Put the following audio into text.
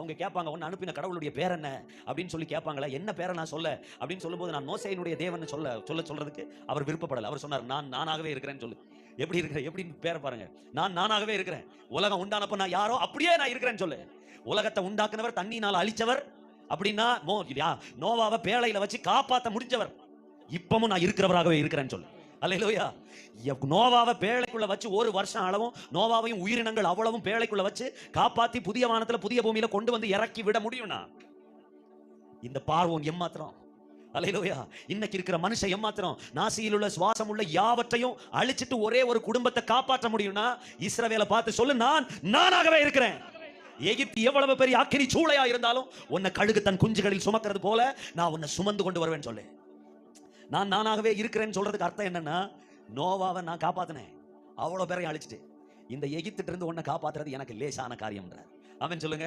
அவங்க கேட்பாங்க உன்னை அனுப்பின கடவுளுடைய பேர் என்ன? அப்படின்னு சொல்லி கேட்பாங்களா என்ன பேரை நான் சொல்ல? அப்படின்னு சொல்லும்போது நான் மோசையினுடைய தேவன் சொல்ல சொல்ல சொல்றதுக்கு அவர் விருப்பப்படலை. அவர் சொன்னார் நான் நானாகவே இருக்கிறேன்னு சொல்லு. எப்படி இருக்கிறேன் எப்படின்னு பேரை பாருங்க. நான் நானாகவே இருக்கிறேன். உலகம் உண்டானப்ப நான் யாரோ அப்படியே நான் இருக்கிறேன்னு சொல்லு. உலகத்தை உண்டாக்குனவர் தண்ணினால் அழிச்சவர். அப்படின்னா மோ நோவாவை பேழையில வச்சு காப்பாற்ற முடிஞ்சவர். இப்பவும் நான் இருக்கிறவராகவே இருக்கிறேன்னு சொல்லு. அலையிலோயா நோவாவை பேழைக்குள்ள வச்சு ஒரு வருஷம் அளவும் நோவாவையும் உயிரினங்கள் அவ்வளவும் பேழைக்குள்ள வச்சு காப்பாத்தி புதிய வானத்துல புதிய பூமியில கொண்டு வந்து இறக்கி விட முடியும்னா? இந்த பார்வோன் எம்மாத்திரம். அலையிலோயா இன்னைக்கு இருக்கிற மனுஷன் எம்மாத்திரம். நாசியில் உள்ள சுவாசம் உள்ள யாவற்றையும் அழிச்சிட்டு ஒரே ஒரு குடும்பத்தை காப்பாற்ற முடியும்னா? இஸ்ரவேலை பார்த்து சொல்லு நான் நானாகவே இருக்கிறேன். எகிப்து எவ்வளவு பெரிய அக்கினி சூளையா இருந்தாலும் உன்னை கழுகு தன் குஞ்சுகளில் சுமக்கிறது போல நான் உன்னை சுமந்து கொண்டு வருவேன் சொல்லு. நான் நானாகவே இருக்கிறேன்னு சொல்றதுக்கு அர்த்தம் என்னன்னா நோவாவை நான் காப்பாத்தினேன். அவ்வளோ பேரையும் அழிச்சிட்டு இந்த எகிப்திட்ட இருந்து உன்னை காப்பாத்துறது எனக்கு லேசான காரியம்ன்றார். அவன் சொல்லுங்க.